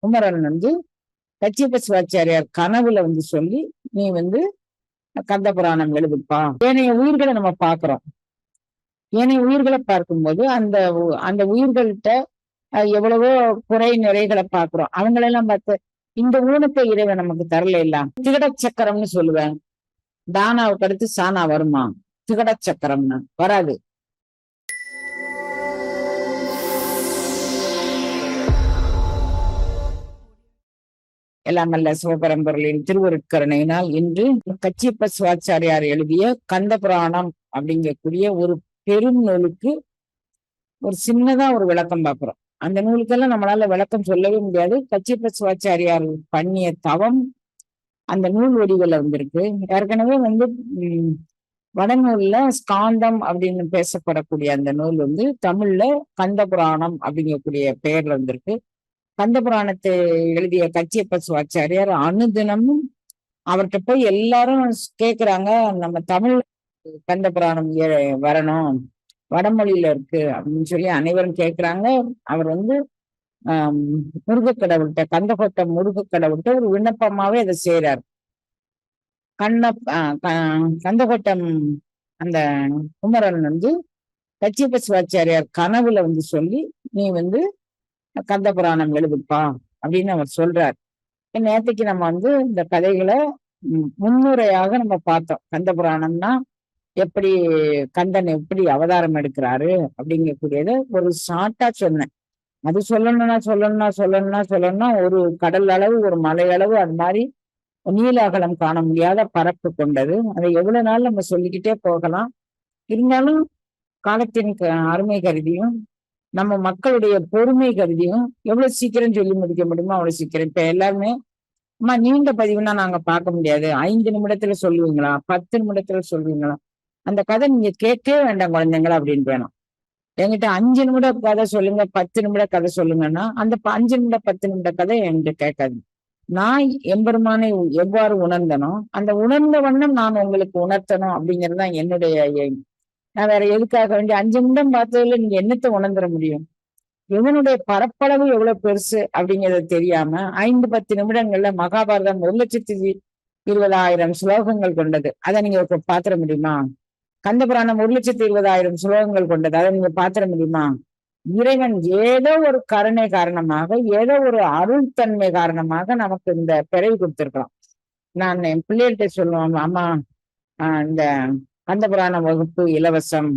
குமரன் வந்து கச்சியப்ப சிவாச்சாரியார் கனவுல வந்து சொல்லி நீ வந்து கந்த புராணம் எழுதுப்பா. ஏனைய உயிர்களை நம்ம பார்க்கிறோம். ஏனைய உயிர்களை பார்க்கும்போது அந்த உ- அந்த உயிர்கள்ட்ட எவ்வளவோ குறை நிறைகளை பார்க்கிறோம். அவங்களெல்லாம் பார்த்து இந்த ஊனத்தை இறைவன் நமக்கு தரல இல்ல திகட சக்கரம்னு சொல்லுவேன் தானாவுக்கு அடுத்து சானா வருமா? திகட சக்கரம்னு. வராது. எல்லாம் நல்ல சிவபரம்பொருளின் திருவருட்கருணையினால் இன்று கச்சியப்ப சிவாச்சாரியார் எழுதிய கந்த புராணம் அப்படிங்கக்கூடிய ஒரு பெரும் நூலுக்கு ஒரு சின்னதா ஒரு விளக்கம் பார்க்கிறோம். அந்த நூலுக்கெல்லாம் நம்மளால விளக்கம் சொல்லவே முடியாது. கச்சியப்ப சிவாச்சாரியார் பண்ணிய தவம் அந்த நூல் வடிவில் வந்திருக்கு. ஏற்கனவே வந்து உம் வடநூல்ல ஸ்காந்தம் அப்படின்னு பேசப்படக்கூடிய அந்த நூல் வந்து தமிழ்ல கந்த புராணம் அப்படிங்கக்கூடிய பெயர்ல வந்திருக்கு. கந்த புராணத்தை எழுதிய கச்சியப்ப சுவாச்சாரியார் அனுதினமும் அவர்கிட்ட போய் எல்லாரும் கேக்குறாங்க நம்ம தமிழ் கந்த புராணம் வரணும் வடமொழியில இருக்கு அப்படின்னு சொல்லி அனைவரும் கேக்குறாங்க. அவர் வந்து ஆஹ் முருகக்கடவுள்கிட்ட கடவுள்கிட்ட கந்தகோட்டை முருகக் கடவுள்கிட்ட ஒரு விண்ணப்பமாவே அதை செய்யறாரு கண்ண க- கந்தகோட்டம் அந்த குமரன் வந்து கச்சியப்ப சிவாச்சாரியார் கனவுல வந்து சொல்லி நீ வந்து கந்த புராணம் எழுதுப்பா அப்படின்னு அவர் சொல்றார். நேற்றுக்கு நம்ம வந்து இந்த கதைகளை முன்னுரையாக நம்ம பார்த்தோம். கந்த புராணம்னா எப்படி கந்தன் எப்படி அவதாரம் எடுக்கிறாரு அப்படிங்கக்கூடியத ஒரு ஷார்ட்டா சொன்னேன். அது சொல்லணும்னா சொல்லணும்னா சொல்லணும்னா சொல்லணும்னா ஒரு கடல் அளவு ஒரு மலை அளவு அது மாதிரி நீலாகலம் காண முடியாத பரப்பு கொண்டது. அதை எவ்வளவு நாள் நம்ம சொல்லிக்கிட்டே போகலாம். இருந்தாலும் காலத்தின் க- அருமை கருதியும் நம்ம மக்களுடைய பொறுமை கருதியும் எவ்வளவு சீக்கிரம் சொல்லி முடிக்க முடியுமோ அவ்வளவு சீக்கிரம். இப்ப எல்லாருமே அம்மா நீண்ட பதிவுனா நாங்க பார்க்க முடியாது. ஐந்து நிமிடத்துல சொல்லுவீங்களா? பத்து நிமிடத்துல சொல்லுவீங்களா? அந்த கதை நீங்க கேட்கவே வேண்டாம் குழந்தைங்களா அப்படின்னு வேணும். என்கிட்ட அஞ்சு நிமிட கதை சொல்லுங்க பத்து நிமிட கதை சொல்லுங்கன்னா அந்த அஞ்சு நிமிட பத்து நிமிட கதை என்கிட்ட கேட்காது. நான் எம்பெருமானை எவ்வாறு உணர்ந்தனோ அந்த உணர்ந்த வண்ணம் நான் உங்களுக்கு உணர்த்தணும் அப்படிங்கிறது தான் என்னுடைய. நான் வேற எதுக்காக? வேண்டிய அஞ்சு நிமிடம் பார்த்ததுல நீங்க என்னத்தை உணர்ந்துட முடியும்? இவனுடைய பரப்பளவு எவ்வளவு பெருசு அப்படிங்கறது தெரியாம ஐந்து பத்து நிமிடங்கள்ல மகாபாரதம் ஒரு லட்சத்தி இருபதாயிரம் ஸ்லோகங்கள் கொண்டது. அதை நீங்க பாத்திர முடியுமா? கந்த புராணம் ஒரு லட்சத்தி இருபதாயிரம் ஸ்லோகங்கள் கொண்டது. அதை நீங்க பாத்திர முடியுமா? இறைவன் ஏதோ ஒரு கருணை காரணமாக ஏதோ ஒரு அருள் தன்மை காரணமாக நமக்கு இந்த பிறவி கொடுத்திருக்கலாம் நான் என் பிள்ளைகிட்ட சொல்லுவேன் அம்மா ஆஹ் இந்த அந்த புராண வகுப்பு இலவசம்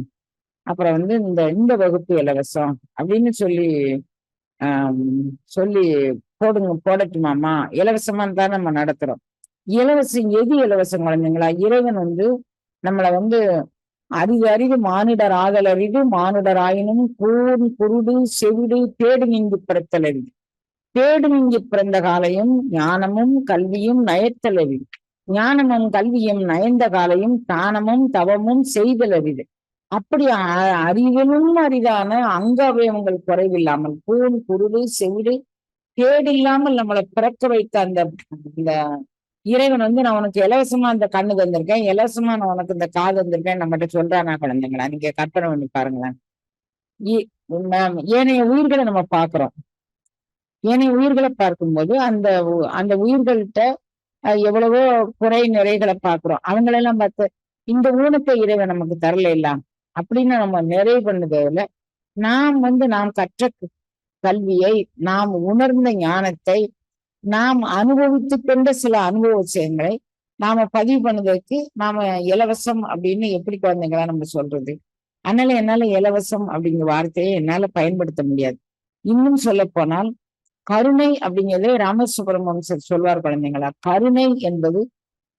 அப்புறம் வந்து இந்த இந்த வகுப்பு இலவசம் அப்படின்னு சொல்லி ஆஹ் சொல்லி போடுங்க போடட்டுமாமா இலவசமா தான் நம்ம நடத்துறோம். இலவசம் எது இலவசம் குழந்தைங்களா? இறைவன் வந்து நம்மளை வந்து அறிவு அறிவு மானிடர் ஆதல் அறிவு மானிடர் ஆயினும் கூன் குருடு செவிடு தேடு நீங்கி பிறத்தல் அறிவு. தேடு நீங்கி பிறந்த காலையும் ஞானமும் கல்வியும் நயத்தல் அறிவு. ஞானமும் கல்வியும் நயந்த காலையும் தானமும் தவமும் செய்தல் அரிது. அப்படி அ- அறிவிலும் அரிதான அங்க அவயவங்கள் குறைவில்லாமல் கூழ் குருடு செவிடு கேடில்லாமல் நம்மளை பிறக்க வைத்த அந்த இந்த இறைவன் வந்து நான் உனக்கு இலவசமா அந்த கண்ணு தந்திருக்கேன் இலவசமா நான் உனக்கு இந்த காது தந்திருக்கேன் நம்மகிட்ட சொல்றானா குழந்தைங்களா? நீங்க கற்பனை பண்ணி பாருங்களேன். இ- ஏனைய உயிர்களை நம்ம பார்க்கிறோம். ஏனைய உயிர்களை பார்க்கும்போது அந்த அந்த உயிர்கள்ட்ட எவ்வளவோ குறை நிறைகளை பார்க்கிறோம். அவங்களெல்லாம் பார்த்து இந்த ஊனத்தை இறைவன் நமக்கு தரல இல்ல அப்படின்னு நம்ம நிறைவு பண்ணதில்ல நாம் வந்து நாம் கற்ற கல்வியை நாம் உணர்ந்த ஞானத்தை நாம் அனுபவித்து கொண்ட சில அனுபவ விஷயங்களை நாம பதிவு பண்ணதற்கு நாம இலவசம் அப்படின்னு எப்படி குழந்தைங்களா நம்ம சொல்றது? அதனால என்னால இலவசம் அப்படிங்கிற வார்த்தையை என்னால பயன்படுத்த முடியாது. இன்னும் சொல்ல போனால் கருணை அப்படிங்கிறதே ராமசுப்ரமணியர் சொல்வார் குழந்தைங்களா. கருணை என்பது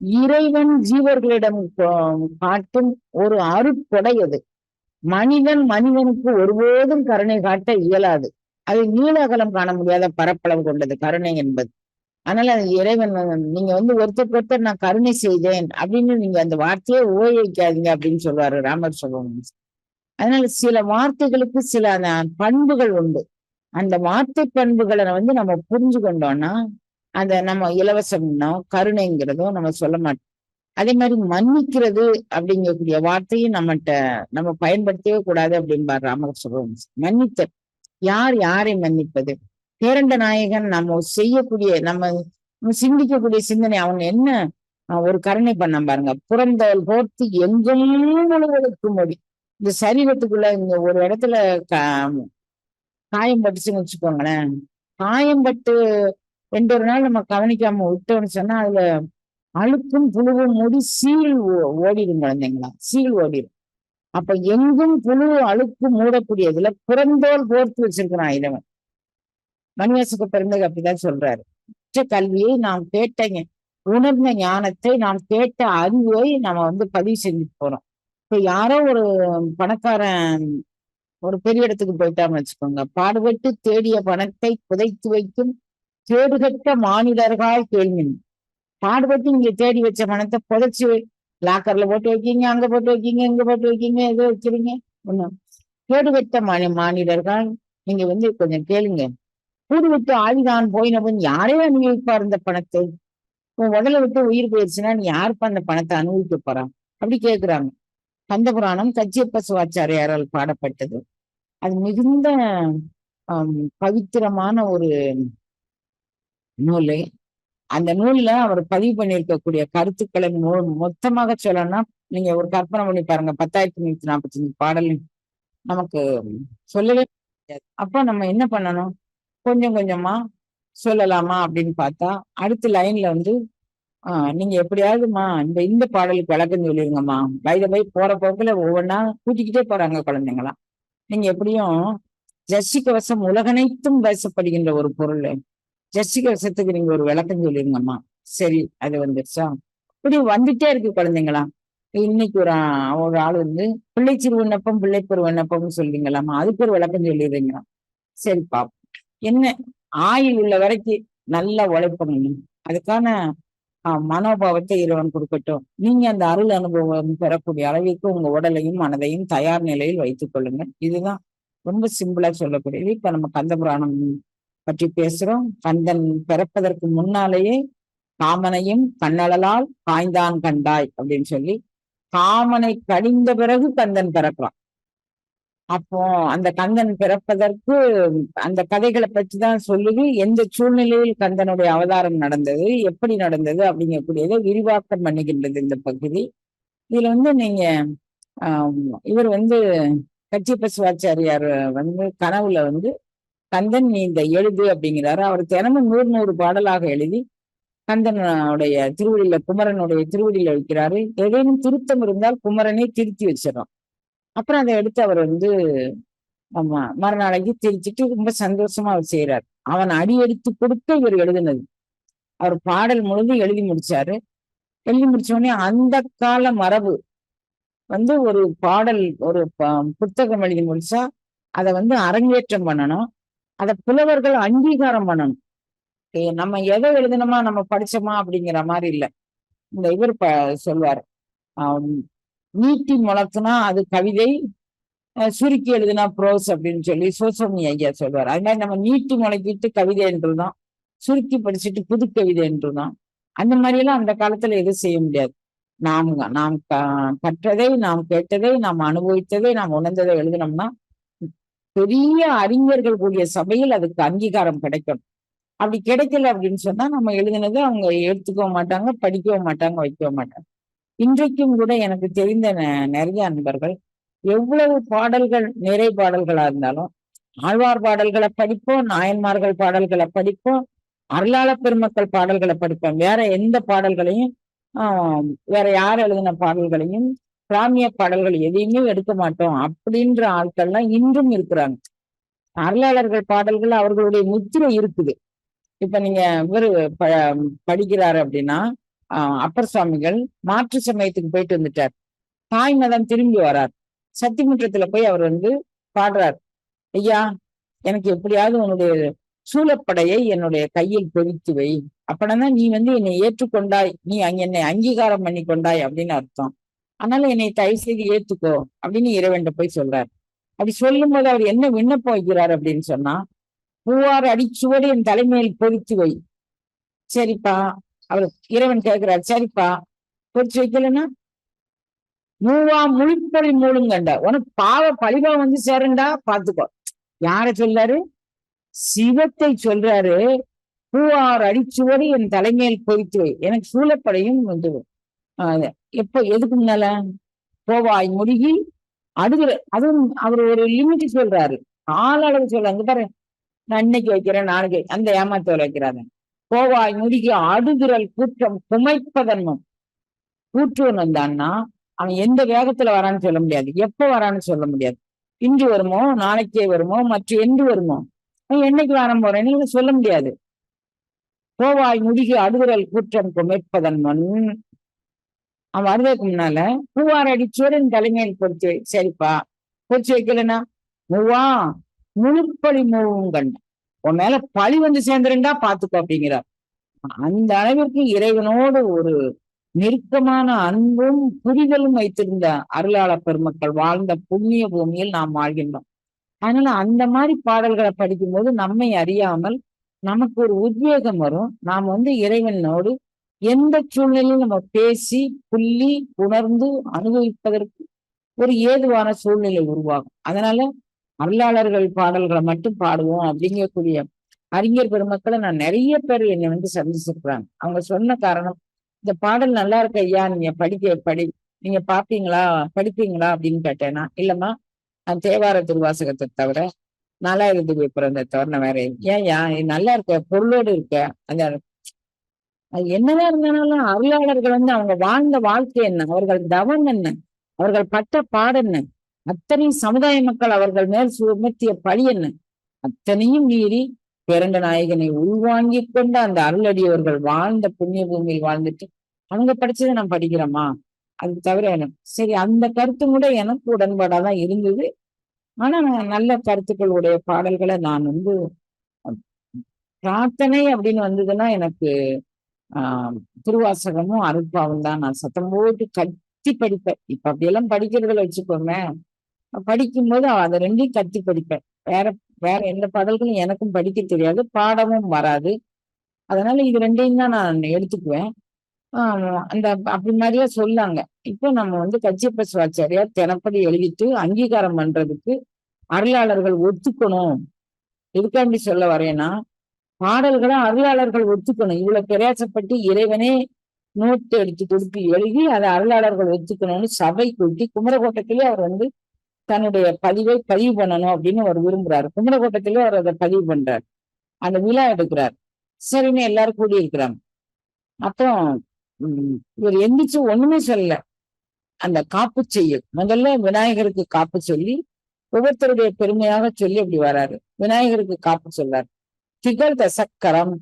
இறைவன் ஜீவர்களிடம் காட்டும் ஒரு அருட்கொடை அது. மனிதன் மனிதனுக்கு ஒருபோதும் கருணை காட்ட இயலாது. அது நீலகலம் காண முடியாத பரப்பளவு கொண்டது கருணை என்பது. அதனால அது இறைவன் நீங்க வந்து ஒருத்தருக்கு ஒருத்தர் நான் கருணை செய்தேன் அப்படின்னு நீங்க அந்த வார்த்தையே உபயோகிக்காதீங்க அப்படின்னு சொல்லுவாரு ராமர் சொல்லுவாங்க அதனால சில வார்த்தைகளுக்கு சில பண்புகள் உண்டு. அந்த வார்த்தை பண்புகளை வந்து நம்ம புரிஞ்சு கொண்டோம்னா அந்த நம்ம இலவசம்னோ கருணைங்கிறதோ நம்ம சொல்ல மாட்டோம். அதே மாதிரி மன்னிக்கிறது அப்படிங்கக்கூடிய வார்த்தையும் நம்மகிட்ட நம்ம பயன்படுத்தவே கூடாது அப்படின்பார் ராமகிருஷ்ணன் மன்னித்தல். யார் யாரை மன்னிப்பது? பேரண்ட நாயகன் நம்ம செய்யக்கூடிய நம்ம சிந்திக்கக்கூடிய சிந்தனை அவங்க என்ன ஒரு கருணை பண்ண பாருங்க. புறந்தவள் போர்த்து எங்கும் முழுவதற்கு மொழி இந்த சரீரத்துக்குள்ள இங்க ஒரு இடத்துல காயம் பட்டுச்சுன்னு வச்சுக்கோங்களேன். காயம் பட்டு ரெண்டு ஒரு நாள் நம்ம கவனிக்காம விட்டோம்னு சொன்னா அதுல அழுக்கும் புழுவும் மூடி சீல் ஓ- ஓடிடும் குழந்தைங்களா? சீல் ஓடிடும். அப்ப எங்கும் புழு அழுக்கு மூடக்கூடியதுல புறந்தோல் போர்த்து வச்சிருக்கிறான் இளவன் மணிவாசுக்கு பிறந்தது அப்படிதான் சொல்றாரு. உச்ச கல்வியை நாம் கேட்ட உணர்ந்த ஞானத்தை நாம் கேட்ட அறிவை நம்ம வந்து பதிவு செஞ்சுட்டு போறோம். இப்ப யாரோ ஒரு பணக்காரன் ஒரு பெரிய இடத்துக்கு போயிட்டான்னு வச்சுக்கோங்க. பாடுபட்டு தேடிய பணத்தை புதைத்து வைக்கும் கேடுகட்ட மானிடர்கள் கேள்வி பாடுபட்டு நீங்க தேடி வச்ச பணத்தை புதைச்சு லாக்கர்ல போட்டு வைக்கீங்க அங்க போட்டு வைக்கீங்க இங்க போட்டு வைக்கீங்க ஏதோ வைக்கிறீங்க? ஒண்ணும். கேடுகட்ட மாநில மானிடர்கள் நீங்க வந்து கொஞ்சம் கேளுங்க. கூடு விட்டு ஆவிதான் போயினவன் யாரே அனுபவிப்பார் இந்த பணத்தை? உன் உடலை விட்டு உயிர் போயிடுச்சுன்னா நீ யாருப்பா அந்த பணத்தை அனுபவிக்க போறான் அப்படி கேக்குறாங்க. கந்தபுராணம் கச்சியப்ப சிவாச்சாரியாரால் பாடப்பட்டது. அது மிகுந்த பவித்திரமான ஒரு நூல். அந்த நூல்ல அவர் பதிவு பண்ணியிருக்கக்கூடிய கருத்துக்களை நூல் மொத்தமாக சொல்லணும்னா நீங்க ஒரு கற்பனை பண்ணி பாருங்க. பத்தாயிரத்தி நூத்தி நாற்பத்தி அஞ்சு பாடல் நமக்கு சொல்லவே முடியாது. அப்ப நம்ம என்ன பண்ணணும்? கொஞ்சம் கொஞ்சமா சொல்லலாமா அப்படின்னு பார்த்தா அடுத்த லைன்ல வந்து ஆஹ் நீங்க எப்படியாவதுமா இந்த இந்த பாடலுக்கு விளக்கம் சொல்லிருங்கம்மா. வயதை போய் போற போக்குல ஒவ்வொன்றா கூட்டிக்கிட்டே போறாங்க குழந்தைங்களாம். நீங்க எப்படியும் ஜர்சி கவசம் உலகனைத்தும் பேசப்படுகின்ற ஒரு பொருள். ஜர்சி கவசத்துக்கு நீங்க ஒரு விளக்கம் சொல்லிருங்கம்மா. சரி அது வந்துருச்சா? இப்படி வந்துட்டே இருக்கு குழந்தைங்களா? இன்னைக்கு ஒரு ஒரு ஆள் வந்து பிள்ளை சிறு விண்ணப்பம் பிள்ளை பெரு விண்ணப்பம்னு சொல்லிங்களாமா அதுக்கு ஒரு விளக்கம் சொல்லிடுறீங்களா சரி பாப்போம். என்ன? ஆயில் உள்ள வரைக்கும் நல்லா உழைப்பணும் அதுக்கான மனோபாவத்தை இறைவன் கொடுக்கட்டும் நீங்க அந்த அருள் அனுபவம் பெறக்கூடிய அளவிற்கு உங்க உடலையும் மனதையும் தயார் நிலையில் வைத்துக் கொள்ளுங்க இதுதான் ரொம்ப சிம்பிளா சொல்லக்கூடியது. இப்ப நம்ம கந்த புராணம் பற்றி பேசுறோம். கந்தன் பிறப்பதற்கு முன்னாலேயே காமனையும் கண்ணழலால் காய்ந்தான் கண்டாய் அப்படின்னு சொல்லி காமனை கடிந்த பிறகு கந்தன் பிறக்கிறான் அப்போ அந்த கந்தன் பிறப்பதற்கு அந்த கதைகளை பற்றி தான் சொல்லுது. எந்த சூழ்நிலையில் கந்தனுடைய அவதாரம் நடந்தது எப்படி நடந்தது அப்படிங்கக்கூடியதை விரிவாக்கம் பண்ணுகின்றது இந்த பகுதி. இதுல வந்து நீங்க ஆஹ் இவர் வந்து கச்சிப்ப சிவாச்சாரியார் வந்து கனவுல வந்து கந்தன் நீ இந்த எழுது அப்படிங்கிறாரு. அவர் தினமும் நூறு நூறு பாடலாக எழுதி கந்தனுடைய திருவடியில குமரனுடைய திருவடியில வைக்கிறாரு. ஏதேனும் திருத்தம் இருந்தால் குமரனே திருத்தி வச்சிடறோம். அப்புறம் அதை எடுத்து அவர் வந்து ஆமா மறுநாளைக்கு திரிச்சிட்டு ரொம்ப சந்தோஷமா அவர் செய்யறாரு அவன் அடி எடுத்து கொடுத்து இவர் எழுதினது. அவர் பாடல் முழுதும் எழுதி முடிச்சாரு. எழுதி முடிச்ச உடனே அந்த கால மரபு வந்து ஒரு பாடல் ஒரு புத்தகம் எழுதி முடிச்சா அதை வந்து அரங்கேற்றம் பண்ணணும். அதை புலவர்கள் அங்கீகாரம் பண்ணணும். நம்ம எதை எழுதணுமா நம்ம படிச்சோமா அப்படிங்கிற மாதிரி இல்ல. இந்த இவர் ப சொல்வார். நீட்டி முழக்கினா அது கவிதை சுருக்கி எழுதுனா ப்ரோஸ் அப்படின்னு சொல்லி சோசமி ஐயா சொல்வார். அது மாதிரி நம்ம நீட்டி முளைக்கிட்டு கவிதை என்றுதான் சுருக்கி படிச்சுட்டு புது கவிதை என்றுதான். அந்த மாதிரி எல்லாம் அந்த காலத்துல எதுவும் செய்ய முடியாது. நாம் நாம் க- கற்றதை நாம் கேட்டதை நாம் அனுபவித்ததை நாம் உணர்ந்ததை எழுதினோம்னா பெரிய அறிஞர்கள் கூடிய சபையில் அதுக்கு அங்கீகாரம் கிடைக்கும். அப்படி கிடைக்கல அப்படின்னு சொன்னா நம்ம எழுதினதை அவங்க எடுத்துக்கவும் மாட்டாங்க படிக்கவும் மாட்டாங்க வைக்கவும் மாட்டாங்க. இன்றைக்கும் கூட எனக்கு தெரிந்த நிறைய அன்பர்கள் எவ்வளவு பாடல்கள் நிறை பாடல்களா இருந்தாலும் ஆழ்வார் பாடல்களை படிப்போம் நாயன்மார்கள் பாடல்களை படிப்போம் அருளாள பெருமக்கள் பாடல்களை படிப்போம். வேற எந்த பாடல்களையும் ஆஹ் வேற யார் எழுதின பாடல்களையும் பிராமிய பாடல்கள் எதையுமே எடுக்க மாட்டோம் அப்படின்ற ஆட்கள்லாம் இன்றும் இருக்கிறாங்க. அருளாளர்கள் பாடல்கள் அவர்களுடைய முத்திரை இருக்குது. இப்ப நீங்க இவரு ப படிக்கிறாரு அப்படின்னா அப்பர் சுவாமிகள் மாற்று சமயத்துக்கு போயிட்டு வந்துட்டார். தாய் மதம் திரும்பி வரார். சத்திமுற்றத்துல போய் அவர் வந்து பாடுறார். ஐயா எனக்கு எப்படியாவது உன்னுடைய சூழப்படையை என்னுடைய கையில் பொறித்து வை. அப்படின்னா நீ வந்து என்னை ஏற்றுக்கொண்டாய். நீ அங்க என்னை அங்கீகாரம் பண்ணி கொண்டாய் அப்படின்னு அர்த்தம். அதனால என்னை தயவு செய்து ஏத்துக்கோ அப்படின்னு இறைவன்ட்ட போய் சொல்றார். அப்படி சொல்லும் போது அவர் என்ன விண்ணப்பம் வைக்கிறார் அப்படின்னு சொன்னா பூவார் அடிச்சுவடு என் தலைமையில் பொறித்து வை. சரிப்பா அவர் இறைவன் கேட்கிறார் சரிப்பா. பொறிச்சு வைக்கலன்னா? மூவா முழிப்பறி மூழுங்கண்ட உனக்கு பாவ பழிவா வந்து சேருண்டா பாத்துக்கோ. யார சொல்றாரு? சிவத்தை சொல்றாரு. பூவார் அடிச்சுவடி என் தலைமையில் பொறித்து வை. எனக்கு சூழப்படையும் வந்து எப்போ எப்ப எதுக்கு முன்னால? கோவாய் முருகி. அடுகிற அதுவும் அவர் ஒரு லிமிட் சொல்றாரு. ஆளளவு சொல்றாங்க பாரு. நான் இன்னைக்கு வைக்கிறேன் நாளைக்கு. அந்த ஏமாத்தோல வைக்கிறாங்க கோவாய் முருகி அடுதிரல் கூற்றம் குமைப்பதன்மம் கூற்றுவன் வந்தான்னா அவன் எந்த வேகத்துல வரான்னு சொல்ல முடியாது. எப்ப வரான்னு சொல்ல முடியாது. இன்று வருமோ நாளைக்கே வருமோ மற்ற என்று வருமோ? என்னைக்கு வர போறேன்னு சொல்ல முடியாது. கோவாய் முடிகி அடுகுரல் கூற்றம் குமைப்பதன் மண் அவன் வருவதற்கு முன்னால பூவார் அடிச்சோரன் தலைமையில் பொறிச்சு சரிப்பா பொறிச்சு வைக்கலன்னா மூவா முழுப்பழி மூவும் கண்ட உன் மேல பழி வந்து சேர்ந்துருந்தா பாத்துக்கோ அப்படிங்கிறார் அந்த அளவிற்கு இறைவனோடு ஒரு நெருக்கமான அன்பும் புரிதலும் வைத்திருந்த அருளாளர் பெருமக்கள் வாழ்ந்த புண்ணிய பூமியில் நாம் வாழ்கின்றோம். அதனால அந்த மாதிரி பாடல்களை படிக்கும்போது நம்மை அறியாமல் நமக்கு ஒரு உத்வேகம் வரும். நாம் வந்து இறைவனோடு எந்த சூழ்நிலையும் நம்ம பேசி புள்ளி உணர்ந்து அனுபவிப்பதற்கு ஒரு ஏதுவான சூழ்நிலை உருவாகும். அதனால அருளாளர்கள் பாடல்களை மட்டும் பாடுவோம் அப்படிங்கக்கூடிய அறிஞர் பெருமக்களை நான் நிறைய பேர் என்னை வந்து சந்திச்சிருக்கிறாங்க. அவங்க சொன்ன காரணம் இந்த பாடல் நல்லா இருக்கு ஐயா நீங்க படிக்க படி நீங்க பாப்பீங்களா படிப்பீங்களா? அப்படின்னு கேட்டேன்னா இல்லம்மா நான் தேவார திருவாசகத்தை தவிர நாலாயிரத்துக்கு பிறந்த தவிர நான் வேற ஏன்யா இது நல்லா இருக்க பொருளோடு இருக்க. அந்த அது என்னதான் இருந்தாலும் அருளாளர்கள் வந்து அவங்க வாழ்ந்த வாழ்க்கை என்ன? அவர்கள் தவம் என்ன? அவர்கள் பட்ட பாடம் என்ன? அத்தனை சமுதாய மக்கள் அவர்கள் மேல் சுமத்திய பழி என்ன? அத்தனையும் மீறி பிறண்ட நாயகனை உள்வாங்கி கொண்டு அந்த அருளடியவர்கள் வாழ்ந்த புண்ணிய பூமியில் வாழ்ந்துட்டு அவங்க படிச்சதை நான் படிக்கிறோமா அது தவிர எனக்கு சரி அந்த கருத்து கூட எனக்கு உடன்பாடாதான் இருந்தது. ஆனா நான் நல்ல கருத்துக்கள் உடைய பாடல்களை நான் வந்து பிரார்த்தனை அப்படின்னு வந்ததுன்னா எனக்கு ஆஹ் திருவாசகமும் அருட்பாவும் தான். நான் சத்தம் போட்டு கத்தி படிப்பேன். இப்ப அப்படியெல்லாம் படிக்கிறதுல வச்சுக்கோங்க படிக்கும்போது அதை ரெண்டையும் கத்தி படிப்பேன். வேற வேற எந்த பாடல்களும் எனக்கும் படிக்க தெரியாது பாடமும் வராது. அதனால இது ரெண்டையும் தான் நான் எடுத்துக்குவேன். ஆஹ் அந்த அப்படி மாதிரியா சொல்லாங்க. இப்போ நம்ம வந்து கச்சியப்ப சிவாச்சாரியார் தினப்படி எழுதிட்டு அங்கீகாரம் பண்றதுக்கு அருளாளர்கள் ஒத்துக்கணும். எதுக்காண்டி சொல்ல வரேன்னா பாடல்களை அருளாளர்கள் ஒத்துக்கணும். இவ்வளவு பிரயாசப்பட்டு இறைவனே நோட்டு எடுத்து கொடுத்து எழுதி அதை அருளாளர்கள் ஒத்துக்கணும்னு சபை கூட்டி குமரகோட்டத்திலேயே அவர் வந்து தன்னுடைய பதிவை பதிவு பண்ணணும் அப்படின்னு அவர் விரும்புறாரு. குமரகோட்டத்திலே அவர் அதை பதிவு பண்றாரு. அந்த விழா எடுக்கிறார். சரின்னு எல்லாரும் கூடி இருக்கிறாங்க அப்புறம் இவர் எந்திரிச்சு ஒண்ணுமே சொல்லல. அந்த காப்பு செய்ய முதல்ல விநாயகருக்கு காப்பு சொல்லி ஒவ்வொருத்தருடைய பெருமையாக சொல்லி அப்படி வராரு. விநாயகருக்கு காப்பு சொல்றாரு. திகழ் தசக்கரம்.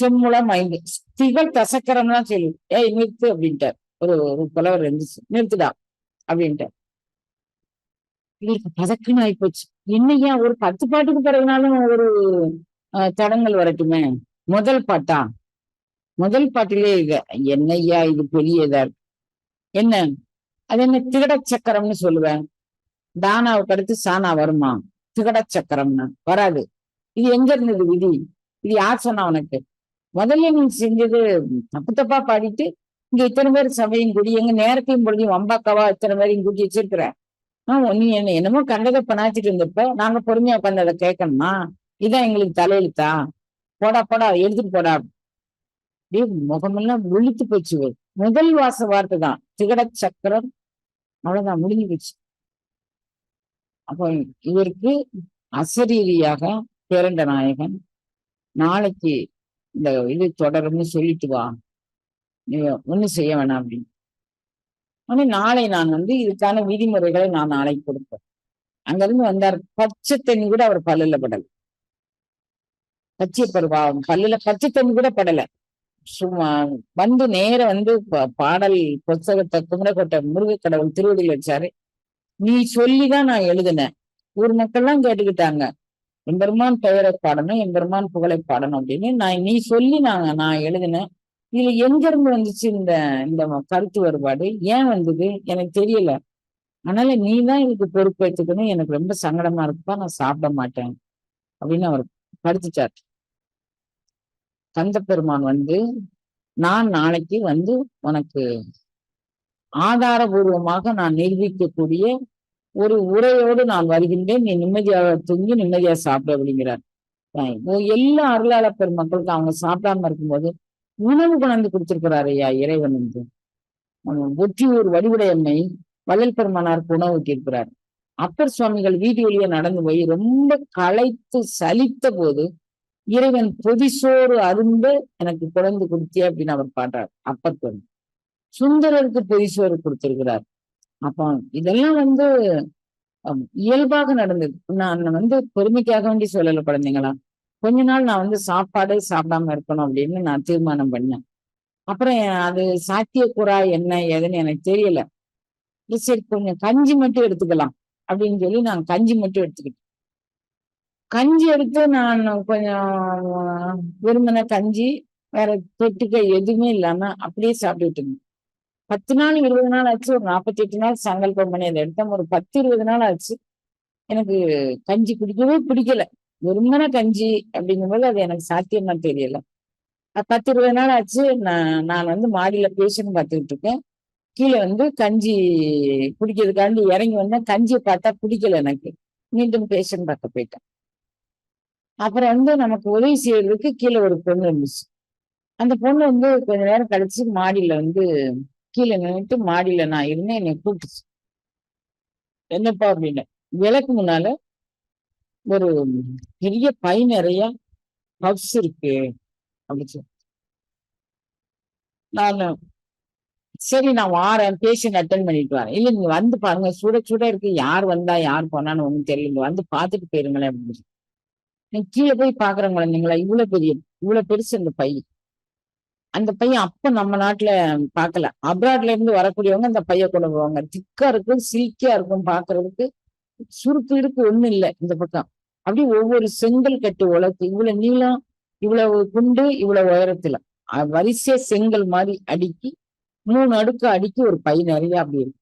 செம்முளம் ஐந்து. திகழ் தசக்கரம் தான் சொல்லி ஏய் நிறுத்து அப்படின்ட்டார். ஒரு ஒரு புலவர் இருந்துச்சு நிறுத்துடா அப்படின்ட்டார். இவருக்கு பதக்கம் ஆயிப்போச்சு. என்னையா ஒரு பத்து பாட்டுக்கு பிறகுனாலும் ஒரு தடங்கள் வரட்டுமே. முதல் பாட்டா? முதல் பாட்டிலே இது என்னையா இது பெரியதா இருக்கு. என்ன? அது என்ன திகட சக்கரம்னு சொல்லுவேன் தானாவுக்கு அடுத்து சானா வருமா? திகட சக்கரம்னு. வராது. இது எங்க இருந்தது விதி? இது யார் சொன்னா உனக்கு? முதல்ல நீ செஞ்சது தப்பு தப்பா பாடிட்டு இங்க இத்தனை பேர் சபையும் கூடி எங்க நேரத்தையும் பொழுதையும் வம்பாக்காவா இத்தனை பேரையும் கூட்டி வச்சிருக்கிற. ஆஹ் நீ என்ன என்னமோ கண்டதை பண்ணாச்சிட்டு இருந்தப்ப நாங்க பொறுமையா உட்காந்து அதை கேட்கணுமா? இதான் எங்களுக்கு தலையெழுத்தா? போடா போடா எழுதிட்டு போடா. அப்படியே முகமெல்லாம் விழித்து போச்சு. முதல் வாச வார்த்தை தான். திகட சக்கரம். அவ்வளவுதான் முடிஞ்சு போச்சு. அப்போ இவருக்கு அசரீரியாக பேரண்ட நாயகன் நாளைக்கு இந்த இது தொடரும்னு சொல்லிட்டு வா. நீ ஒண்ணும் செய்ய வேணாம் அப்படின்னு. ஆனா நாளை நான் வந்து இதுக்கான விதிமுறைகளை நான் நாளைக்கு கொடுப்பேன். அங்கிருந்து வந்தார். பச்சை தண்ணி கூட அவர் பல்லுல படல. பச்சை பருவம் பல்லுல பச்சை தண்ணி கூட படல. சும்மா வந்து நேர வந்து பாடல் புத்தகத்தை குமரக்கோட்டை முருகக்கடவுள் திருவடியில் வச்சாரு. நீ சொல்லிதான் நான் எழுதினேன். ஊர் மக்கள்லாம் கேட்டுக்கிட்டாங்க. எம்பெருமான் பெயரை பாடணும் எம்பெருமான் புகழை பாடணும் அப்படின்னு நான் நீ சொல்லி நாங்க நான் எழுதினேன். இதுல எங்க இருந்து வந்துச்சு இந்த இந்த கருத்து வேறுபாடு? ஏன் வந்தது? எனக்கு தெரியல. அதனால நீ தான் இதுக்கு பொறுப்பேற்றுக்கணும் எனக்கு ரொம்ப சங்கடமா இருக்குப்பா. நான் சாப்பிட மாட்டேன். அப்படின்னு அவர் படுத்துச்சார் கந்த பெருமான் வந்து நான் நாளைக்கு வந்து உனக்கு ஆதாரபூர்வமாக நான் நிரூபிக்கக்கூடிய ஒரு உரையோடு நான் வருகின்றேன். நீ நிம்மதியாக தூங்கி நிம்மதியா சாப்பிட அப்படிங்கிறார். எல்லா அருளாளர் பெருமக்களுக்கும் அவங்க சாப்பிடாம இருக்கும்போது உணவு கொண்டாந்து கொடுத்திருக்கிறார் ஐயா இறைவன் என்று. ஒற்றி ஒற்றியூர் வடிவுடையம்மை வள்ளல் பெருமானாருக்கு உணவு கேட்கிறார். அப்பர் சுவாமிகள் வீதி வழியே நடந்து போய் ரொம்ப களைத்து சலித்த போது இறைவன் பொதிசோறு அருந்த எனக்கு குழந்து கொடுத்திய அப்படின்னு அவர் பாடுறார். அப்பர் பெரும். சுந்தரருக்கு பொதிசோறு கொடுத்திருக்கிறார். அப்போ இதெல்லாம் வந்து இயல்பாக நடந்தது. நான் வந்து பெருமைக்காக வேண்டி சொல்லல குழந்தைங்களா? கொஞ்ச நாள் நான் வந்து சாப்பாடே சாப்பிடாம இருக்கணும் அப்படின்னு நான் தீர்மானம் பண்ணேன். அப்புறம் அது சாத்தியக்கூறா என்ன ஏதுன்னு எனக்கு தெரியல. சரி கொஞ்சம் கஞ்சி மட்டும் எடுத்துக்கலாம் அப்படின்னு சொல்லி நான் கஞ்சி மட்டும் எடுத்துக்கிட்டேன். கஞ்சி எடுத்து நான் கொஞ்சம் விரும்பின கஞ்சி வேற தொட்டுக்க எதுவுமே இல்லாம அப்படியே சாப்பிட்டுட்டு இருந்தேன். பத்து நாள் இருபது நாள் ஆச்சு ஒரு நாற்பத்தி எட்டு நாள் சங்கல்பம் பண்ணி அதை எடுத்தோம் ஒரு பத்து இருபது நாள் ஆச்சு. எனக்கு கஞ்சி குடிக்கவே பிடிக்கல. வெறுமன கஞ்சி அப்படிங்கும்போது அது எனக்கு சாத்தியமா தெரியல. பத்து இருபது நாள் ஆச்சு. நான் நான் வந்து மாடியில பேஷண்ட் பார்த்துக்கிட்டு இருக்கேன். கீழே வந்து கஞ்சி குடிக்கிறதுக்காண்டி இறங்கி வந்தேன். கஞ்சியை பார்த்தா பிடிக்கல எனக்கு. மீண்டும் பேஷண்ட் பார்க்க போயிட்டேன். அப்புறம் வந்து நமக்கு உதவி செய்யறதுக்கு கீழே ஒரு பொண்ணு இருந்துச்சு. அந்த பொண்ணு வந்து கொஞ்ச நேரம் கழிச்சு மாடியில வந்து கீழே நின்னுட்டு மாடியில நான் இருந்தேன். என்னை கூப்பிட்டுச்சு. என்னப்பா அப்படின்னு. விளக்கு முன்னால ஒரு பெரிய பை நிறைய பப்ஸ் இருக்கு. அப்படின்னு சொல்லி. நான் சரி நான் வாரேன் பேஷண்ட் அட்டன் பண்ணிட்டு வரேன். இல்ல நீங்க வந்து பாருங்க சுட சுட இருக்கு. யார் வந்தா யார் போனான்னு ஒண்ணும் தெரியல. வந்து பாத்துட்டு போயிருங்களேன் அப்படின்னு சொல்லி. நீங்க கீழே போய் பாக்குறேன் குழந்தைங்களா இவ்வளவு பெரிய இவ்வளவு பெருசு அந்த பையன் அந்த பையன் அப்ப நம்ம நாட்டுல பார்க்கல. அப்ராட்ல இருந்து வரக்கூடியவங்க அந்த பைய கொண்டு போவாங்க திக்கா இருக்கும் சில்கியா இருக்கும் பாக்குறதுக்கு சுருக்கு இருக்கு ஒண்ணும் இல்ல இந்த பக்கம். அப்படியே ஒவ்வொரு செங்கல் கட்டு உலர்த்து இவ்வளவு நீளம் இவ்வளவு குண்டு இவ்வளவு உயரத்துல. வரிசையா செங்கல் மாதிரி அடுக்கி மூணு அடுக்கு அடுக்கி ஒரு பை நிறைய அப்படி இருக்கு.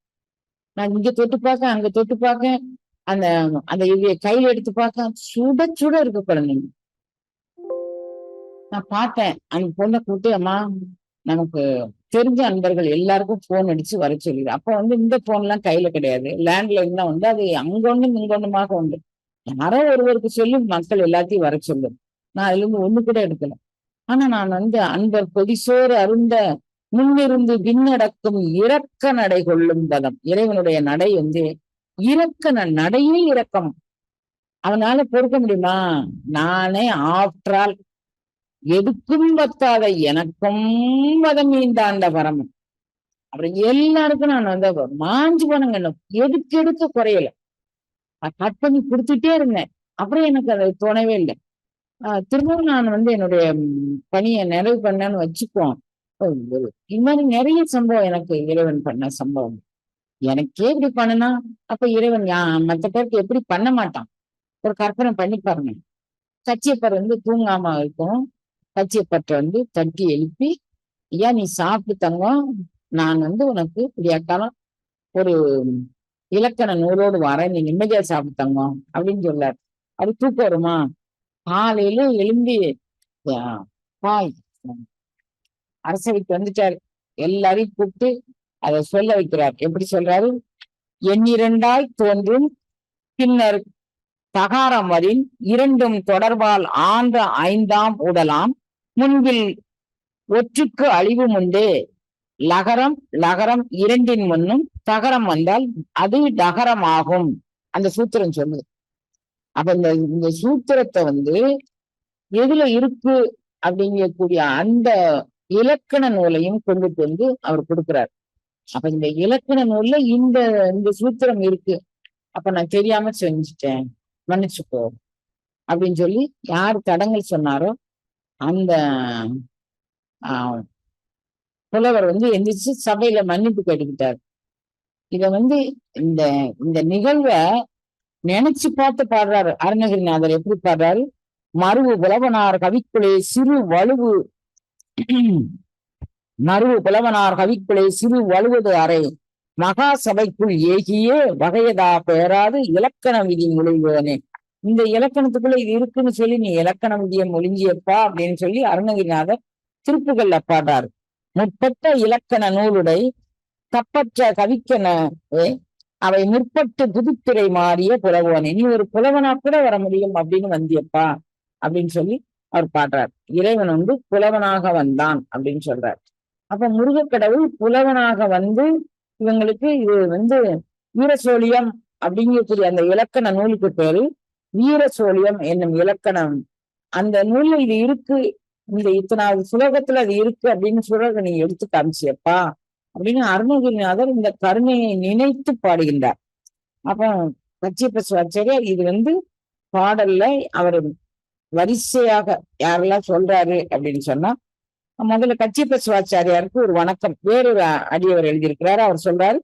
நான் இங்க தொட்டு பார்க்க அங்க தொட்டு பார்க்க அந்த அந்த கையில எடுத்து பார்க்க சுட சுட இருக்கு குழந்தைங்க. நான் பார்த்தேன். அந்த பொண்ணை கூட்டி அம்மா நமக்கு தெரிஞ்ச அன்பர்கள் எல்லாருக்கும் போன் அடிச்சு வர சொல்லிடு அப்ப வந்து இந்த போன் எல்லாம் கையில கிடையாது. லேண்ட்லைன் தான் வந்து அது அங்கொன்னும் இங்கொன்னுமாக உண்டு. யாரோ ஒருவருக்கு சொல்லும் மக்கள் எல்லாத்தையும் வர சொல்லும். நான் அதுல இருந்து ஒண்ணு கூட எடுக்கல. ஆனா நான் வந்து அன்பர் கொதிசோறு அருந்த முன்னிருந்து விண்ணடக்கும் இரக்க நடை கொள்ளும் பதம் இறைவனுடைய நடை வந்து இரக்க நடையே இரக்கம். அவனால பொறுக்க முடியுமா? நானே ஆஃப்டர் எதுக்கும் பத்தாத எனக்கும் மதம் மீந்தாண்ட பரமன். அப்புறம் எல்லாருக்கும் நான் வந்து மாஞ்சு போனங்க எதுக்கு எடுக்க குறையல. கட் பண்ணி கொடுத்துட்டே இருந்தேன். அப்புறம் எனக்கு அது தோணவே இல்லை. ஆஹ் திரும்பவும் நான் வந்து என்னுடைய பணியை நிறைவு பண்ணேன்னு வச்சுக்குவோம். இது மாதிரி நிறைய சம்பவம் எனக்கு இறைவன் பண்ண சம்பவம். எனக்கே இப்படி பண்ணுனா அப்ப இறைவன் யா- மத்த பேருக்கு எப்படி பண்ண மாட்டான்? ஒரு கற்பனை பண்ணி பாருங்க. கச்சியப்பர் வந்து தூங்காம இருக்கும். கச்சியப்பற்ற வந்து தட்டி எழுப்பி ஐயா நீ சாப்பிட்டு தங்கம். நான் வந்து உனக்கு விடியாக்காலம் ஒரு இலக்கண நூலோடு வரேன் நீ நிம்மதியா சாப்பிட்டு அப்படின்னு சொல்லார் அது தூக்கம் வருமா? காலையில எழும்பி பாய். அரசவைக்கு வந்துட்டார். எல்லாரையும் கூப்பிட்டு அதை சொல்ல வைக்கிறார். எப்படி சொல்றாரு? எண்ணிரண்டாய் தோன்றும் பின்னர் தகாரம் வரின் இரண்டும் தொடர்பால் ஆண்ட ஐந்தாம் உடலாம் முன்பில் ஒற்றுக்கு அழிவு உண்டு லகரம் லகரம் இரண்டின் முன்னும் தகரம் வந்தால் அது டகரமாகும் அந்த சூத்திரம் சொல்லுது. அப்ப இந்த இந்த சூத்திரத்தை வந்து எதுல இருக்கு அப்படிங்கக்கூடிய அந்த இலக்கண நூலையும் கொண்டுட்டு வந்து அவர் கொடுக்கிறார். அப்ப இந்த இலக்கண நூல்ல இந்த இந்த சூத்திரம் இருக்கு. அப்ப நான் தெரியாம செஞ்சுட்டேன். மன்னிச்சுக்கோ. அப்படின்னு சொல்லி யார் தடங்கள் சொன்னாரோ அந்த ஆஹ், புலவர் வந்து எந்திரிச்சு சபையில மன்னிப்பு கேட்டுக்கிட்டார். இத வந்து இந்த இந்த நிகழ்வை நினைச்சு பார்த்து பாடுறாரு அருணகிரிநாதர். எப்படி பாடுறாரு? மருவு புலவனார் கவிக்குளே சிறு வலுவு. மருவு புலவனார் கவிக்குளே சிறு வலுவது அறை. மகா சபைக்குள் ஏகியே வகையதா பெயராது இலக்கண விதி மொழிவனே இந்த இலக்கணத்துக்குள்ள இது இருக்குன்னு சொல்லி நீ இலக்கண விதியை மொழிஞ்சியப்பா அப்படின்னு சொல்லி அருணகிரிநாதர் திருப்புகள்ல பாடுறாரு. முற்பட்ட இலக்கண நூலுடை தப்பற்ற கவிக்கன அவை முற்பட்டு புதுத்துறை மாறிய புலவோனே. நீ ஒரு புலவனா கூட வர முடியும் அப்படின்னு வந்தியப்பா அப்படின்னு சொல்லி அவர் பாடுறார். இறைவன் வந்து புலவனாக வந்தான் அப்படின்னு சொல்றார். அப்ப முருகக்கடவுள் புலவனாக வந்து இவங்களுக்கு இது வந்து வீரசோழியம் அப்படிங்கக்கூடிய அந்த இலக்கண நூலுக்கு பேரு வீரசோழியம் என்னும் இலக்கணம். அந்த நூலில் இது இருக்கு இந்த இத்தனாவது சுலோகத்துல அது இருக்கு அப்படின்னு சொல்றத நீ எடுத்து காமிச்சியப்பா அப்படின்னு அருணகிரிநாதர் இந்த கருணையை நினைத்து பாடுகின்றார். அப்ப கச்சியப்ப சுவாச்சாரியார் இது வந்து பாடல்ல அவர் வரிசையாக யாரெல்லாம் சொல்றாரு அப்படின்னு சொன்னா முதல்ல கச்சியப்ப சிவாச்சாரியாருக்கு ஒரு வணக்கம். வேறொரு அடியவர் எழுதியிருக்கிறாரு. அவர் சொல்றாரு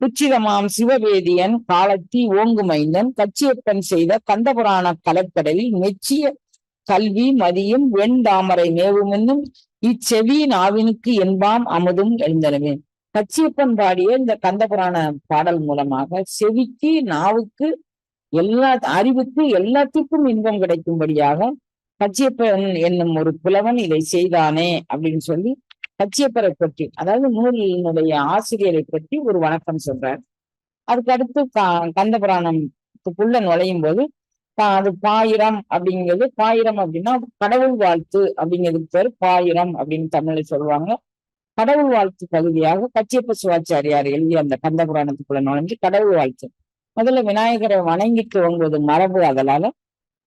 உச்சிதமாம் சிவவேதியன் காலத்தி ஓங்குமைந்தன் கச்சியப்பன் செய்த கந்தபுராண கலக்கடலில் மெச்சிய கல்வி மதியும் வெண் தாமரை மேவுமென்னும் இச்செவி நாவினுக்கு என்பாம் அமுதும் எழுந்தனவே. கச்சியப்பன் பாடிய இந்த கந்தபுராண பாடல் மூலமாக செவிக்கு நாவுக்கு எல்லா அறிவுக்கு எல்லாத்துக்கும் இன்பம் கிடைக்கும்படியாக கச்சியப்பன் என்னும் ஒரு புலவன் இதை செய்தானே அப்படின்னு சொல்லி கச்சியப்பரை பற்றி அதாவது நூலினுடைய ஆசிரியரை பற்றி ஒரு வணக்கம் சொல்றார். அதுக்கு அடுத்து கந்தபுராணத்துக்குள்ள நுழையும் போது அது பாயிரம் அப்படிங்கிறது பாயிரம் அப்படின்னா கடவுள் வாழ்த்து அப்படிங்கிறதுக்கு பேர் பாயிரம் அப்படின்னு தமிழ்ல சொல்லுவாங்க. கடவுள் வாழ்த்து பகுதியாக கச்சியப்ப சிவாச்சாரியார் எழுதிய அந்த கந்தபுராணத்துக்குள்ள நுழைஞ்சு கடவுள் வாழ்த்து. முதல்ல விநாயகரை வணங்கி துவங்குவது மரபு அதனால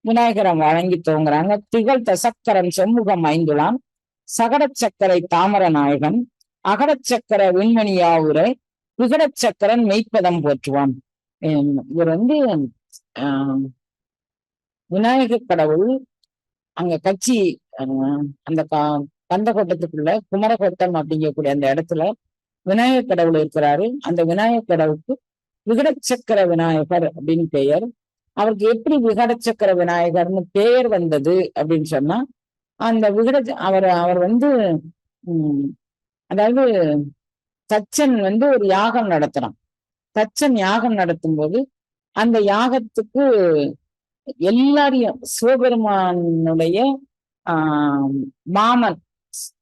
விநாயகரை வணங்கி துவங்குறாங்க. திகழ் தசக்கரம் செம்முகம் ஐந்துலாம். சகட சக்கரை தாமர நாயகன். அகடச்சக்கர விண்மணியாவுரை விகடச்சக்கரன் மெய்ப்பதம் போற்றுவான். இவர் வந்து ஆஹ் விநாயக கடவுள் அங்க கட்சி அந்த கந்தகோட்டத்துக்குள்ள குமரகோட்டம் அப்படிங்கக்கூடிய அந்த இடத்துல விநாயகர் கடவுள் இருக்கிறாரு. அந்த விநாயகர் கடவுளுக்கு விகடச்சக்கர விநாயகர் அப்படின்னு பெயர். அவருக்கு எப்படி விகடச்சக்கர விநாயகர்னு பெயர் வந்தது அப்படின்னு சொன்னா அந்த விகட அவர் அவர் வந்து உம் அதாவது தச்சன் வந்து ஒரு யாகம் நடத்துறான். தச்சன் யாகம் நடத்தும் போது அந்த யாகத்துக்கு எல்லாரையும் சிவபெருமானுடைய ஆஹ் மாமன்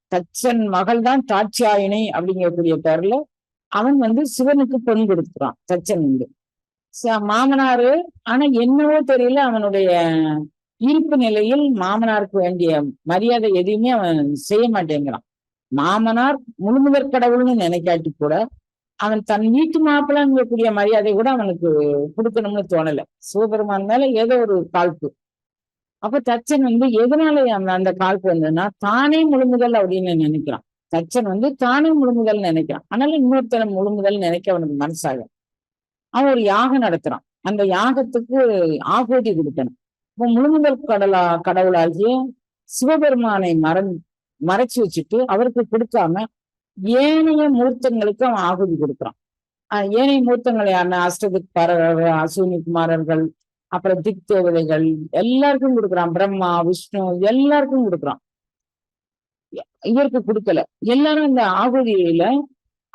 தச்சன் மகள் தான் தாட்சியாயினி அப்படிங்கக்கூடிய பேர்ல அவன் வந்து சிவனுக்கு பொன் கொடுக்குறான் தச்சன் வந்து. மாமனாரு ஆனா என்னவோ தெரியல அவனுடைய இருப்பு நிலையில் மாமனாருக்கு வேண்டிய மரியாதை எதையுமே அவன் செய்ய மாட்டேங்கிறான். மாமனார் முழுமுதற் கடவுள்னு நினைக்காட்டி கூட அவன் தன் வீட்டு மாப்பிள்ளங்கக்கூடிய மரியாதை கூட அவனுக்கு கொடுக்கணும்னு தோணல. சிவபெருமான் மேல ஏதோ ஒரு காழ்ப்பு. அப்ப தச்சன் வந்து எதனால அந்த காழ்ப்பு வந்ததுன்னா தானே முழுமுதல் அப்படின்னு நினைக்கிறான். தச்சன் வந்து தானே முழுமுதல் நினைக்கிறான். ஆனாலும் இன்னொருத்தனை முழுமுதல் நினைக்க அவனுக்கு மனசாகும் அவன் ஒரு யாகம் நடத்துறான். அந்த யாகத்துக்கு ஆகோதி கொடுக்கணும். இப்போ முழுமுதல் கடலா கடவுளாகிய சிவபெருமானை மறந் மறைச்சு வச்சுட்டு அவருக்கு கொடுக்காம ஏனைய மூர்த்தங்களுக்கும் ஆகுதி கொடுக்குறான் ஏனைய மூர்த்தங்களை யாருன்னா அஷ்டதிக் பரர்கள் குமாரர்கள் அப்புறம் திக் தேவதைகள் எல்லாருக்கும் கொடுக்குறான் பிரம்மா விஷ்ணு எல்லாருக்கும் கொடுக்குறான் இவருக்கு கொடுக்கல. எல்லாரும் இந்த ஆகுதியில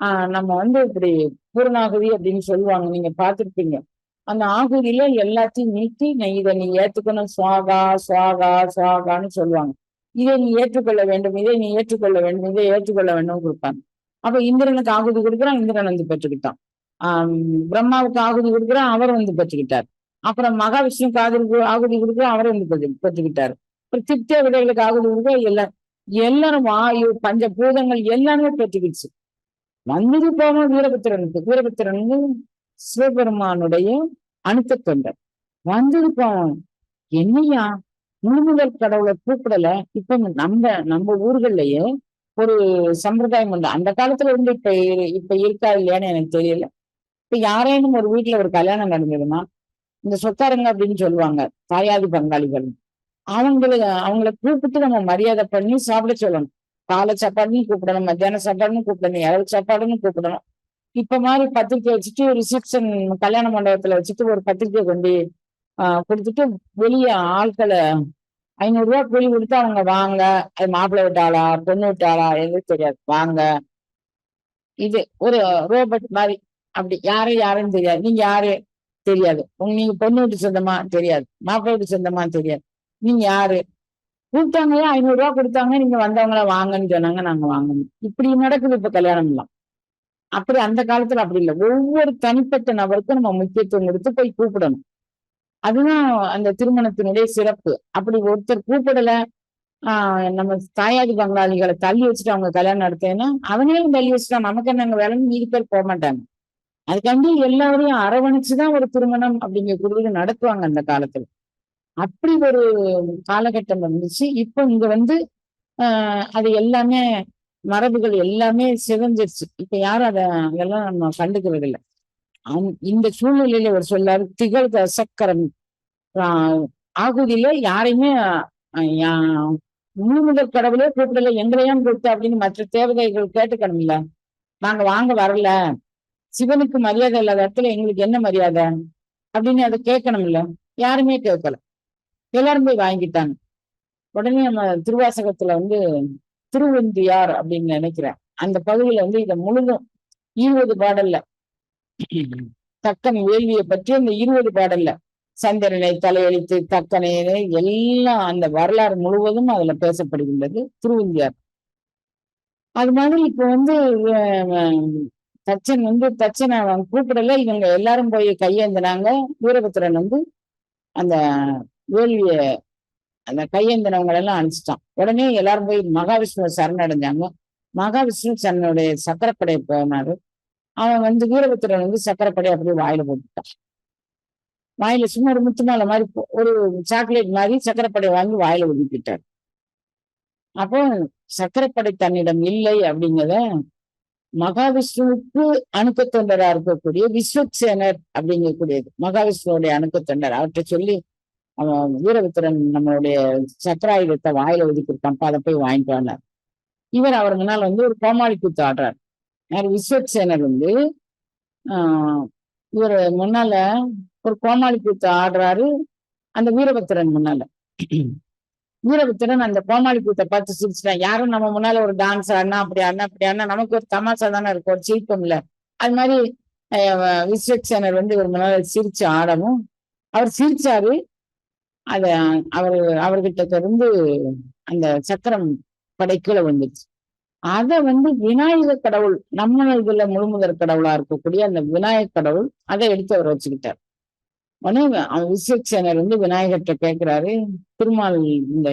ஆஹ் நம்ம வந்து இப்படி பூர்ணாகுதி அப்படின்னு சொல்லுவாங்க. நீங்க பார்த்துருப்பீங்க. அந்த ஆகுதியில எல்லாத்தையும் நீட்டி இதை நீ ஏத்துக்கணும். சுவாகா சுவாகா சுவாகான்னு சொல்லுவாங்க. இதை நீ ஏற்றுக்கொள்ள வேண்டும் இதை நீ ஏற்றுக்கொள்ள வேண்டும் இதை ஏற்றுக்கொள்ள வேண்டும் கொடுப்பாங்க அப்ப இந்திரனுக்கு ஆகுதி கொடுக்குறான் இந்திரன் வந்து பெற்றுக்கிட்டான். ஆஹ் பிரம்மாவுக்கு ஆகுதி கொடுக்குறான் அவர் வந்து பெற்றுக்கிட்டார். அப்புறம் மகாவிஷ்ணுக்கு ஆகுதி ஆகுதி கொடுக்குறான் அவர் வந்து பெற்றுக்கிட்டார். அப்புறம் திப்திய விதைகளுக்கு ஆகுதி கொடுக்க எல்லாம் எல்லாரும் வாயு பஞ்ச பூதங்கள் எல்லாமே பெற்றுக்கிடுச்சு. வந்தது போகணும் வீரபத்திரனுக்கு வீரபத்திரன் சிவபெருமானுடைய அணுத்த தொண்டர் வந்தது போவோம் என்னையா? முழுமுதல் கடவுளை கூப்பிடல. இப்ப நம்ம நம்ம ஊர்கள்லயே ஒரு சம்பிரதாயம் உண்டு. அந்த காலத்துல இருந்து இப்ப இப்ப இருக்கா இல்லையான்னு எனக்கு தெரியல. இப்ப யாரேனும் ஒரு வீட்டுல ஒரு கல்யாணம் நடந்ததுன்னா இந்த சொத்தாரங்க அப்படின்னு சொல்லுவாங்க தாயாதி பங்காளிகள். அவங்கள அவங்கள கூப்பிட்டு நம்ம மரியாதை பண்ணி சாப்பிட சொல்லணும். காலை சாப்பாடுன்னு கூப்பிடணும் மத்தியான சாப்பாடுன்னு கூப்பிடணும் இரவு சாப்பாடுன்னு கூப்பிடணும். இப்ப மாதிரி பத்திரிக்கை வச்சுட்டு ரிசப்ஷன் கல்யாண மண்டபத்துல வச்சுட்டு ஒரு பத்திரிக்கை கொண்டு கொடுத்துட்டு வெளியே ஆட்களை ஐநூறுரூவா கூலி கொடுத்து அவங்க வாங்க. அது மாப்பிள்ளை விட்டாளா பொண்ணு விட்டாளா எதுவும் தெரியாது. வாங்க. இது ஒரு ரோபோட் மாதிரி. அப்படி யாரும் யாருன்னு தெரியாது. நீங்க யாரு? தெரியாது. உங்க நீங்க பொண்ணு வீட்டு சொந்தமா? தெரியாது. மாப்பிள்ளை வீட்டு சொந்தமா? தெரியாது. நீங்க யாரு? கூப்பிட்டாங்க ஐநூறு ரூபா கொடுத்தாங்க. நீங்க வந்தவங்கள? வாங்கன்னு சொன்னாங்க. நாங்க வாங்கணும். இப்படி நடக்குது இப்ப கல்யாணம் எல்லாம் அப்படி அந்த காலத்துல அப்படி இல்லை. ஒவ்வொரு தனிப்பட்ட நபருக்கும் நம்ம முக்கியத்துவம் கொடுத்து போய் கூப்பிடணும். அதுதான் அந்த திருமணத்தினுடைய சிறப்பு. அப்படி ஒருத்தர் கூப்பிடல ஆஹ் நம்ம தாயாதி பங்காளிகளை தள்ளி வச்சுட்டு அவங்க கல்யாணம் நடத்தேன்னா அவனையும் தள்ளி வச்சுட்டான் நமக்கு நாங்க வேலைன்னு மீதி பேர் போக மாட்டாங்க. அதுக்காண்டி எல்லாரையும் அரவணைச்சுதான் ஒரு திருமணம் அப்படிங்கக்கூடியது நடத்துவாங்க அந்த காலத்துல. அப்படி ஒரு காலகட்டம் இருந்துச்சு இப்போ இங்க வந்து ஆஹ் அது எல்லாமே மரபுகள் எல்லாமே சிதைஞ்சிருச்சு. இப்ப யாரும் அதெல்லாம் நம்ம கண்டுக்கிறது இல்லை இந்த சூழ்நிலையில ஒரு சொல்லாரு திகழ் சக்கரம். ஆகுதியில யாரையுமே முழு முதல் கடவுளே கூப்பிடல எங்களையும் கூப்பிட்டு அப்படின்னு மற்ற தேவதைகள் கேட்டுக்கணும்ல. நாங்க வாங்க வரல. சிவனுக்கு மரியாதை இல்லாத இடத்துல எங்களுக்கு என்ன மரியாதை? அப்படின்னு அதை கேட்கணும்ல. யாருமே கேட்கல. எல்லாரும் போய் வாங்கிட்டாங்க. உடனே நம்ம திருவாசகத்துல வந்து திருவந்தியார் அப்படின்னு நினைக்கிறேன் அந்த பகுதியில வந்து இதை முழுதும் இருபது பாடல்ல தக்கன் வேள்வியை பற்றி அந்த இருபது பாடல்ல சந்திரனை தலையெழுத்து தக்கனை எல்லாம் அந்த வரலாறு முழுவதும் அதுல பேசப்படுகின்றது திருவந்தியார் அது மாதிரி இப்ப வந்து தச்சன் வந்து தச்சனை அவன் கூப்பிடல. இவங்க எல்லாரும் போய் கையேந்தினாங்க. வீரபத்திரன் வந்து அந்த வேள்விய அந்த கையேந்தினவங்க எல்லாம் அனுப்பிச்சிட்டான். உடனே எல்லாரும் போய் மகாவிஷ்ணு சரணடைஞ்சாங்க. மகாவிஷ்ணு தன்னுடைய சக்கரப்படை போனாரு. அவன் வந்து வீரபத்திரன் வந்து சக்கரைப்படி அப்படியே வாயில போட்டுட்டான். வாயில சும்மா ஒரு முத்து மாலை மாதிரி ஒரு சாக்லேட் மாதிரி சக்கரைப்படையை வாங்கி வாயில ஒதுக்கிட்டார். அப்போ சக்கரைப்படை தன்னிடம் இல்லை அப்படிங்கிறத மகாவிஷ்ணுவுக்கு அணுக்க தொண்டரா இருக்கக்கூடிய விஸ்வக்சேனர் அப்படிங்கக்கூடியது. மகாவிஷ்ணுவோடைய அணுக்க தொண்டர் அவற்றை சொல்லி அவன் வீரபுத்திரன் நம்மளுடைய சக்கராயுதத்தை வாயில ஒதுக்கிருக்கான் அதை போய் வாங்கிட்டு வந்தார். இவர் அவர் முன்னால் வந்து ஒரு கோமாளி கூத்து ஆடுறார். விஸ்வக்சேனர் வந்து ஆஹ் இவர் முன்னால ஒரு கோமாளி கூத்து ஆடுறாரு. அந்த வீரபத்திரன் முன்னால. வீரபத்திரன் அந்த கோமாளி கூத்தை பார்த்து சிரிச்சிட்டான். யாரும் நம்ம முன்னால ஒரு டான்ஸ் ஆடினா அப்படி ஆடினா அப்படி ஆடினா நமக்கு ஒரு தமாசா தானே இருக்கும் ஒரு சிரிப்பம் அது மாதிரி விஸ்வக்சேனர் வந்து இவர் முன்னால சிரிச்சு ஆடவும் அவர் சிரிச்சாரு. அத அவர் அவர்கிட்ட இருந்து அந்த சக்கரம் படைக்கீழே வந்துச்சு அத வந்து விநாயகர் கடவுள் நம்ம இதுல முழுமுதற் கடவுளா இருக்கக்கூடிய அந்த விநாயகர் கடவுள் அதை எடுத்து அவர் வச்சுக்கிட்டார். உடனே விஸ்வக்சேனர் வந்து விநாயகர்கிட்ட கேட்கிறாரு திருமால் இந்த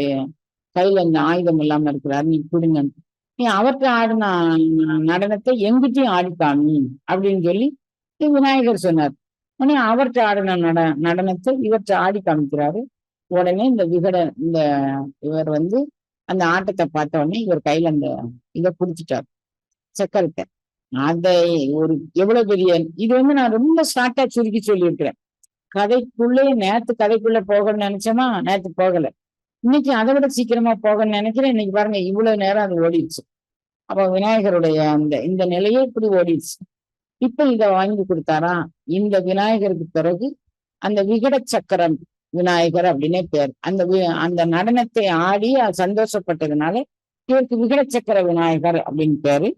கையில இந்த ஆயுதம் இல்லாம இருக்கிறாரு நீ கொடுங்க நீ அவர்கிட்ட ஆடின நடனத்தை எங்கிட்டையும் ஆடிக்காமி அப்படின்னு சொல்லி விநாயகர் சொன்னார். உடனே அவர்கிட்ட ஆடின நட நடனத்தை இவற்றை ஆடி காமிக்கிறாரு. உடனே இந்த விகட இந்த இவர் வந்து அந்த ஆட்டத்தை பார்த்த உடனே இவர் கையில அந்த இதை குடிச்சிட்டார் சக்கரத்தை. அதை ஒரு எவ்வளவு பெரிய இது வந்து நான் ரொம்ப ஷார்ட்டா சுருக்கி சொல்லியிருக்கிறேன். கதைக்குள்ளே நேத்து கதைக்குள்ள போகணும்னு நினைச்சோமா நேத்து போகல. இன்னைக்கு அதை விட சீக்கிரமா போகணும்னு நினைக்கிறேன். இன்னைக்கு பாருங்க இவ்வளவு நேரம் அது ஓடிடுச்சு. அப்ப விநாயகருடைய அந்த இந்த நிலையே இப்படி ஓடிடுச்சு. இப்ப இத வாங்கி கொடுத்தாரா? இந்த விநாயகருக்கு பிறகு அந்த விகட சக்கரம் விநாயகர் அப்படின்னே பேர். அந்த அந்த நடனத்தை ஆடி சந்தோஷப்பட்டதுனால இவருக்கு விகட சக்கர விநாயகர் அப்படின்னு பேரு.